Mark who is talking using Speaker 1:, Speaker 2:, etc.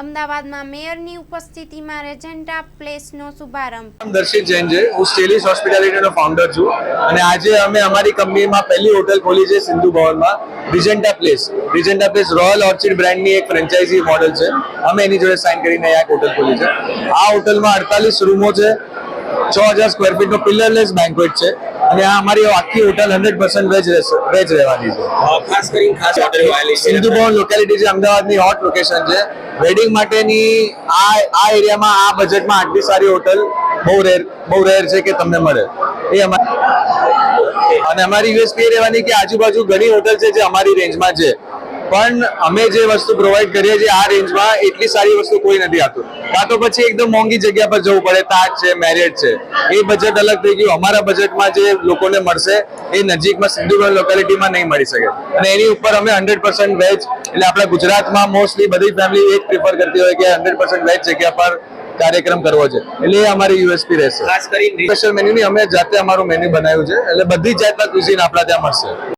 Speaker 1: અમદાવાદમાં મેયરની ઉપસ્થિતિમાં રેજેન્ટા પ્લેસનો શુભારંભ.
Speaker 2: દર્શિત જૈન છે. હું સ્ટેલિસ હોસ્પિટાલિટીનો ફાઉન્ડર છું અને આજે અમે અમારી કંપનીમાં પહેલી હોટલ ખોલી છે સિંધુ ભવનમાં Regenta Place Regenta Place Royal Orchid બ્રાન્ડની એક ફ્રેન્ચાઇઝી મોડલ છે. અમે એની જોડે સાઇન કરીને એક હોટલ ખોલી છે. આ હોટલમાં અડતાલીસ રૂમો છે. છ હજાર સ્ક્વેર ફીટનો પિલરલેસ બેન્કવેટ છે. અને આ અમારી આખી hotel hundred percent veg veg રહેવાની છે.
Speaker 3: ખાસ કરીને ખાસ હોટલ
Speaker 2: સિંધુ ભવન લોકેલિટી છે અમદાવાદની હોટ લોકેશન છે. વેડિંગ માટેની આ આ એરિયામાં આ બજેટમાં આટલી સારી હોટલ બહુ રેર બહુ રેર છે કે તમને મળે. એ અમારી અને અમારી યુએસપી રહેવાની કે આજુબાજુ ઘણી હોટલ છે જે અમારી રેન્જમાં છે. પણ અમે જે વસ્તુ પ્રોવાઈડ કરીએ છીએ આ રેન્જમાં એટલી સારી વસ્તુ કોઈ નથી આપતું કાં તો પછી એકદમ મોંઘી જગ્યા પર જવું પડે તાજ છે મેરિયટ છે. એ બજેટ અલગ થઈ ગયું. અમારા બજેટમાં જે લોકોને મળશે એ નજીકમાં સિંધુગઢ લોકેલિટીમાં નહીં મળી શકે. અને એની ઉપર અમે હંડ્રેડ પર્સન્ટ વેજ એટલે આપણા ગુજરાતમાં મોસ્ટલી બધી ફેમિલી એ જ પ્રિફર કરતી હોય કે હંડ્રેડ પર્સન્ટ વેજ જગ્યા પર કાર્યક્રમ કરવો છે. એટલે એ અમારી યુએસપી રહેશે.
Speaker 3: ખાસ કરીને
Speaker 2: સ્પેશિયલ મેન્યુની અમે જાતે અમારું મેન્યુ બનાવ્યું છે. એટલે બધી જાતના ક્યુઝિન આપણા ત્યાં મળશે.